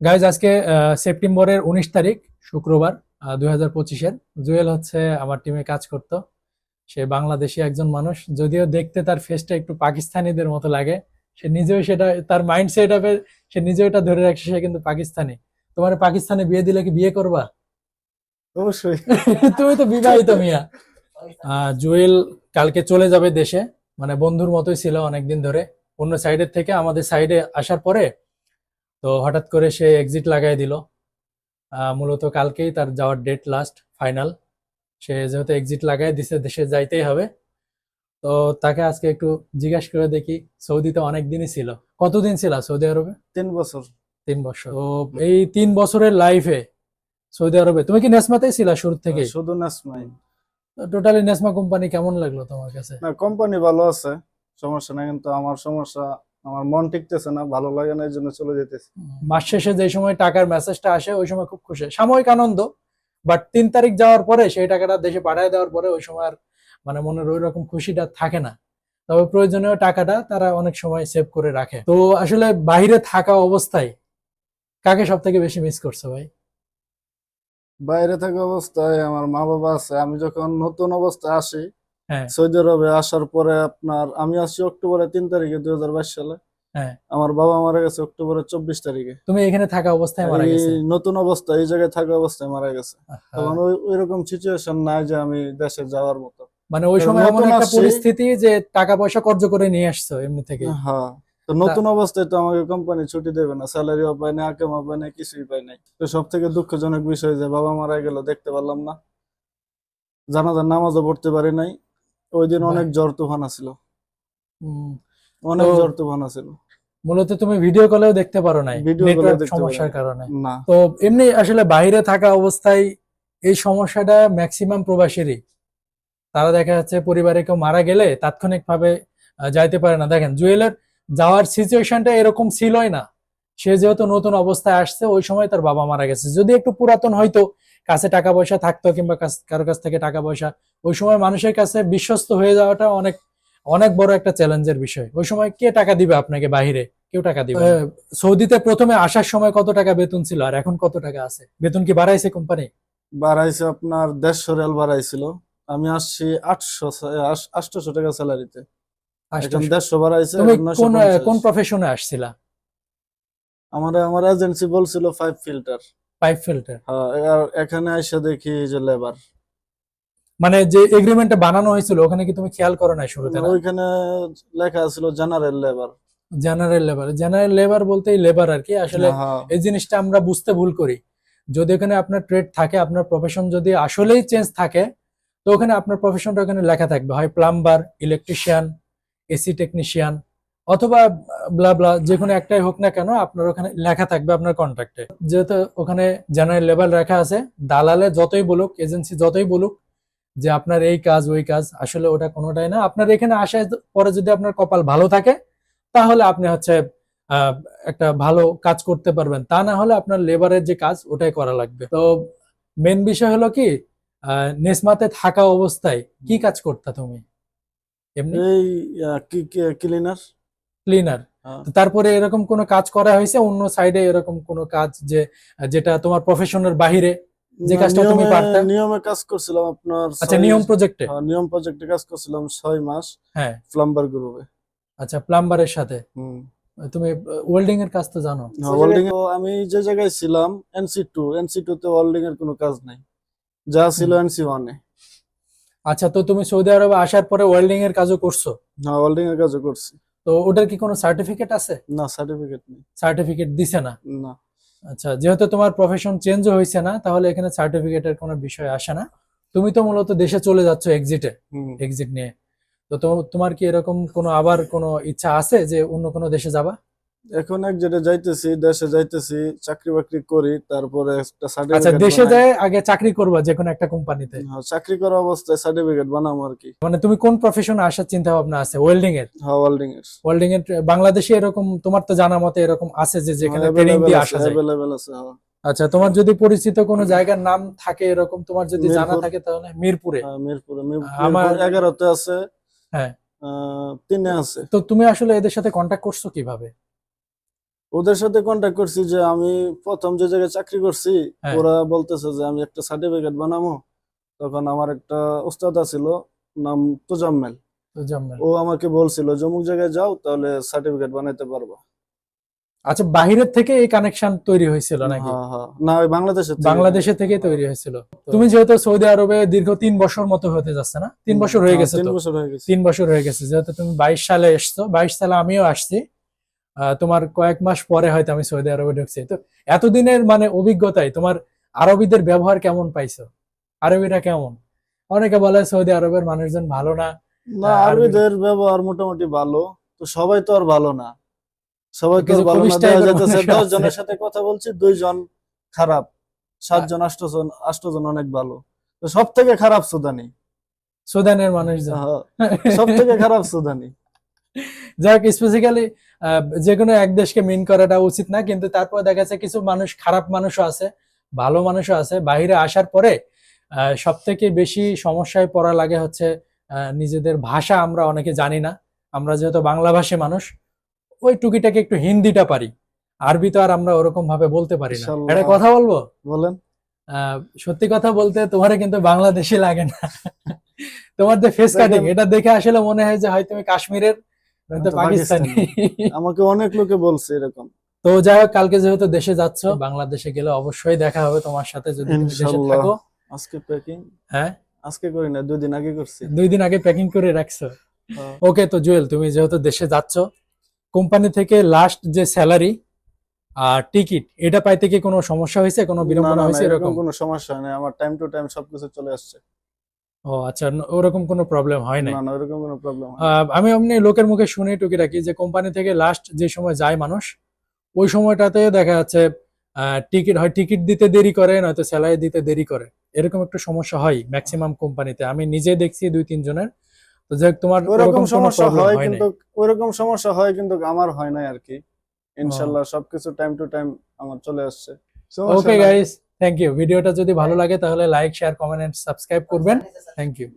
Guys আজকে সেপ্টেম্বরের উনিশ তারিখ শুক্রবার দুই হাজার পঁচিশের। জুয়েল হচ্ছে আমার টিমে কাজ করত। সে বাংলাদেশি একজন মানুষ। যদিও দেখতে তার ফেসটা একটু পাকিস্তানিদের মতো লাগে। সে নিজেও সেটা তার মাইন্ড সেট আপে সে নিজেও এটা ধরে রাখছে সে কিন্তু পাকিস্তানি। তোমার পাকিস্তানে বিয়ে দিলে কি বিয়ে করবা? অবশ্যই। তুমি তো বিবাহিত মিয়া। আহ, জুয়েল কালকে চলে যাবে দেশে। মানে বন্ধুর মতোই ছিল অনেকদিন ধরে। অন্য সাইডের থেকে আমাদের সাইডে আসার পরে তো হঠাৎ করে সে এক্সিট লাগাই দিল। মূলত কালকেই তার যাওয়ার ডেট লাস্ট ফাইনাল সে যেহেতু এক্সিট লাগাই দিছে দেশে যাইতেই হবে। তো তাকে আজকে একটু জিজ্ঞাসা করে দেখি সৌদিতে অনেক দিনই ছিল। কতদিন ছিল সৌদি আরবে? তিন বছর। তিন বছর। তো এই তিন বছরের লাইফে সৌদি আরবে তুমি কি নেসমাতেই ছিলা শুরু থেকে? শুধু নাসমাই। টোটালি নেসমা কোম্পানি কেমন লাগল তোমার কাছে? না কোম্পানি ভালো আছে সমস্যা না কিন্তু আমার সমস্যা আমার মন টিকতেছে না ভালো লাগে না এই জন্য চলে যেতেছি। মাস শেষে যে সময় টাকার মেসেজটা আসে ওই সময় খুব খুশি। সাময়িক আনন্দ বাট তিন তারিখ যাওয়ার পরে সেই টাকাটা দেশে পাঠিয়ে দেওয়ার পরে ওই সময় আর মানে মনের ওই রকম খুশিটা থাকে না। তবে প্রয়োজনীয় টাকাটা তারা অনেক সময় সেভ করে রাখে। তো আসলে বাইরে থাকা অবস্থায় কাকে সব থেকে বেশি মিস করছ ভাই? বাইরে থাকা অবস্থায় আমার মা বাবা আছে। আমি যখন নতুন অবস্থায় আসি সৌদি আরবে আসার পরে আপনার আমি আসি অক্টোবরের তিন তারিখে দুই হাজার বাইশ সালে। হ্যাঁ। আমার বাবা মারা গেছে অক্টোবরের চব্বিশ তারিখে। তুমি এখানে থাকা অবস্থায় মারা গেছে? নতুন অবস্থা এই জায়গায় থাকা অবস্থায় মারা গেছে। তখন ওই ওইরকম সিচুয়েশন নাই যে আমি দেশে যাওয়ার মতো। মানে ওই সময় এমন একটা পরিস্থিতি যে টাকা পয়সা কর্জ করে নিয়ে আসছো এমনি থেকে। হ্যাঁ। তো নতুন অবস্থায় তো আমাকে কোম্পানি ছুটি দেবে না। স্যালারিও পাই না আকেমা পাই না কিছুই পাই নাই। তো সব থেকে দুঃখজনক বিষয় যে বাবা মারা গেল দেখতে পারলাম না। জানাজার নামাজও পড়তে পারি নাই। ওই দিন অনেক জ্বর তুফান উম, অনেক জ্বর তুফান আছিল মূলত তুমি ভিডিও কলেও দেখতে পারো নাই নেটওয়ার্ক সমস্যার কারণে। তো এমনি আসলে বাইরে থাকা অবস্থায় এই সমস্যাটা ম্যাক্সিমাম প্রবাসীরই। তারা দেখা যাচ্ছে পরিবারে কেউ মারা গেলে তাৎক্ষণিকভাবে আহ, যাইতে পারে না। দেখেন জুয়েলের যাওয়ার সিচুয়েশনটা এরকম ছিলই না। সে যেহেতু নতুন অবস্থায় আসছে ওই সময় তার বাবা মারা গেছে। যদি একটু পুরাতন হয়তো কাছে টাকা পয়সা থাকতো কিংবা কারও কাছ থেকে টাকা পয়সা ওই সময় মানুষের কাছে বিশ্বস্ত হয়ে যাওয়াটা অনেক অনেক বড় একটা চ্যালেঞ্জের বিষয়। ওই সময় কে টাকা দিবে আপনাকে বাহিরে? কেউ টাকা দিবে সৌদিতে প্রথমে আসার সময় কত টাকা বেতন ছিল আর এখন কত টাকা আছে? বেতন কি বাড়াইছে কোম্পানি বাড়াইছে আপনার দেড়শো রিয়াল বাড়াইছিল। আমি আসছি আটশো আটশো টাকা স্যালারিতে। এখন দেড়শো বাড়াইছে তুমি এখন 950 কোন কোন প্রফেশনে আসছিলা? আমার আমার এজেন্সি বলছিল ফাইভ ফিল্টার পাইপ ফিল্টার। আর এখানে এসে দেখি যে লেবার। মানে যে এগ্রিমেন্টটা বানানো হয়েছিল ওখানে কি তুমি খেয়াল করো নাই শুরুতে না? ওইখানে লেখা ছিল general labour general labour general labour বলতেই লেবার আর কি। আসলে হ্যাঁ, এই জিনিসটা আমরা বুঝতে ভুল করি। যদি ওখানে আপনার ট্রেড থাকে আপনার প্রফেশন যদি আসলেই চেঞ্জ থাকে তো ওখানে আপনার প্রফেশনটা ওখানে লেখা থাকবে। হয় প্লাম্বার ইলেকট্রিশিয়ান এসি টেকনিশিয়ান অথবা ব্লা ব্লা যে কোনো একটাই হোক না কেন, আপনার ওখানে লেখা থাকবে আপনার কন্ট্রাক্টে যেহেতু ওখানে জেনারেল লেভেল লেখা আছে, দালালে যতই বলুক এজেন্সি যতই বলুক, যে আপনার এই কাজ, ওই কাজ, আসলে ওটা কোনোটাই না। আপনার এখানে আসার পরে যদি আপনার কপাল ভালো থাকে, তাহলে আপনি হচ্ছে একটা ভালো কাজ করতে পারবেন। তা না হলে আপনার লেবারের যে কাজ, ওটাই করা লাগবে। তো মেন বিষয় হলো কি নেসমাতে থাকা অবস্থায় কি কাজ করতা তুমি? এমনি? ক্লিনার ক্লিনার তারপরে এরকম কোনো কাজ করা হয়েছে? অন্য সাইডে এরকম কোনো কাজ যে যেটা তোমার প্রফেশনের বাহিরে যে কাজটা তুমি পারতা? নিয়মে কাজ করছিলাম আপনার আচ্ছা নিয়ম প্রজেক্টে হ্যাঁ, নিয়ম প্রজেক্টে কাজ করছিলাম ছয় মাস হ্যাঁ। প্লাম্বার গ্রুপে আচ্ছা প্লাম্বারের সাথে? তুমি ওয়েল্ডিং এর কাজ তো জানো? ওয়েল্ডিং আমি যে জায়গায় ছিলাম এনসি টু এনসি টু তে ওয়েল্ডিং এর কোনো কাজ নাই। যা ছিল এনসি ওয়ানে আচ্ছা তো তুমি সৌদি আরবে আসার পরে ওয়েল্ডিং এর কাজও করছ? হ্যাঁ ওয়েল্ডিং এর কাজও করছি। তো ওটার কি কোনো সার্টিফিকেট আছে? না সার্টিফিকেট নেই। সার্টিফিকেট দিছে না? না। আচ্ছা যেহেতু তোমার প্রফেশন চেঞ্জ হয়েছে না তাহলে এখানে সার্টিফিকেটের কোনো বিষয় আসে না। তুমি তো মূলত দেশে চলে যাচ্ছ এক্সিটে এক্সিট নিয়ে। তো তো- তোমার কি এরকম কোনো আবার কোনো ইচ্ছা আছে যে অন্য কোনো দেশে যাবা? এখন এক যেটা যাইতেছি দেশে যাইতেছি চাকরি বাকরি করি তারপরে একটা আচ্ছা সার্টিফিকেট দেশে যায় আগে চাকরি করবা যে কোনো একটা কোম্পানিতে? চাকরি করা অবস্থায় সার্টিফিকেট বানাবো আর কি। মানে তুমি কোন প্রফেশনে আসার চিন্তা ভাবনা আছে? ওয়েল্ডিং এর হ্যাঁ ওয়েল্ডিং এর ওয়েল্ডিং এর বাংলাদেশে এরকম তোমার তো জানা মতে এরকম আছে যে যেখানে ট্রেনিং দিয়ে আসা যায়। available আছে, হ্যাঁ। আচ্ছা তোমার যদি পরিচিত কোনো জায়গার নাম থাকে এরকম তোমার যদি জানা থাকে তাহলে মিরপুরে। হ্যাঁ, মিরপুরে আমার- মিরপুর এগারোতে আছে হ্যাঁ। তিনে আছে। তো তুমি আসলে এদের সাথে কন্টাক্ট করছ কীভাবে? ওদের সাথে কন্ট্যাক্ট করছি যে আমি প্রথম যে জায়গায় চাকরি করছি হ্যাঁ। ওরা বলতেছে যে আমি একটা সার্টিফিকেট বানাবো তখন আমার একটা উস্তাদ ছিল নাম তোজাম্মেল। ও আমাকে বলছিল যে অমুক জায়গায় যাও তাহলে সার্টিফিকেট বানাইতে পারবা। আচ্ছা বাহিরের থেকে এই কানেকশন তৈরি হয়েছিল নাকি? হ্যাঁ। হ্যাঁ না থেকে। বাংলাদেশে থেকে তৈরি হয়েছিল। তুমি যেহেতু সৌদি আরবে দীর্ঘ তিন বছর মতো হতে যাচ্ছে না? তিন বছর হয়ে হ্যাঁ, গেছে তিন বছর হয়ে গেছে। তিন বছর হয়ে গেছে। যেহেতু তুমি বাইশ সালে এসছো বাইশ সালে আমিও আসছি। তোমার কয়েক মাস পরে হয়তো আমি সৌদি আরবে ঢুকছি। তো এতদিনের মানে অভিজ্ঞতায় তোমার আরবিদের ব্যবহার কেমন পাইছো? আরবিরা কেমন? অনেকে বলে সৌদি আরবের মানুষজন ভালো না। না আরবিদের ব্যবহার মোটামুটি ভালো তো সবাই তো আর ভালো না। সবাই তো ভালো না দেখা মানুষও দশ জনের সাথে কথা বলছি দুইজন খারাপ সাতজন আষ্টজন আষ্টজন অনেক ভালো। তো সব থেকে খারাপ সুদানি। সুদানের মানুষজন। সব থেকে খারাপ সুদানি। যাক স্পেসিক্যালি যে কোনো এক দেশকে মিন করাটা উচিত না কিন্তু তারপর দেখা যাচ্ছে কিছু মানুষ খারাপ মানুষও আছে ভালো মানুষও আছে। বাইরে আসার পরে সব থেকে বেশি সমস্যায় পড়া লাগে হচ্ছে নিজেদের ভাষা আমরা অনেকে জানি না। আমরা যেহেতু বাংলা ভাষী মানুষ ওই টুকিটাকে একটু হিন্দিটা পারি। আরবি তো আর আমরা ওরকম ভাবে বলতে পারি না। একটা কথা বলব? বলেন। আহ, সত্যি কথা বলতে তোমার কিন্তু বাংলাদেশি লাগে না। তোমার যে ফেস কাটিং এটা দেখে আসলে মনে হয় যে হয় তুমি কাশ্মীরের পাকিস্তানি। আমাকে অনেক লোকে বলছে এরকম। তো যাই হোক কালকে যেহেতু দেশে যাচ্ছ বাংলাদেশে গেলে অবশ্যই দেখা হবে তোমার সাথে যদি তুমি দেশে থাকো। আজকে প্যাকিং হ্যাঁ? আজকে করি না দুই দিন আগে করছি। দুই দিন আগে প্যাকিং করে রাখছো? হ্যাঁ। ওকে তো জুয়েল তুমি যেহেতু দেশে যাচ্ছ কোম্পানি থেকে লাস্ট যে স্যালারি আর টিকিট এটা পাইতে কি কোনো সমস্যা হয়েছে? কোনো না, না, বিড়ম্বনা না, হয়েছে এরকম এরকম? কোনো সমস্যা নেই আমার টাইম টু টাইম সবকিছু চলে আসছে। ও আচ্ছা ওরকম কোনো প্রবলেম হয় না না এরকম কোনো প্রবলেম আমি এমনি লোকের মুখে শুনে টুকি রাখি যে কোম্পানি থেকে লাস্ট যে সময় যায় মানুষ ওই সময়টাতে দেখা যাচ্ছে টিকিট হয় টিকিট দিতে দেরি করে নয়তো স্যালারি দিতে দেরি করে। এরকম একটু সমস্যা হয় ম্যাক্সিমাম কোম্পানিতে আমি নিজে দেখছি দুই তিন জনের। তো যাই তোমার ওরকম ওরকম সমস্যা হয় কিন্তু ওরকম সমস্যা হয় কিন্তু আমার হয় নাই আর কি। ইনশাল্লাহ সবকিছু টাইম টু টাইম আমার চলে আসছে। ওকে গাইস থ্যাংক ইউ ভিডিওটা যদি ভালো লাগে তাহলে লাইক শেয়ার কমেন্ট সাবস্ক্রাইব করবেন। Thank you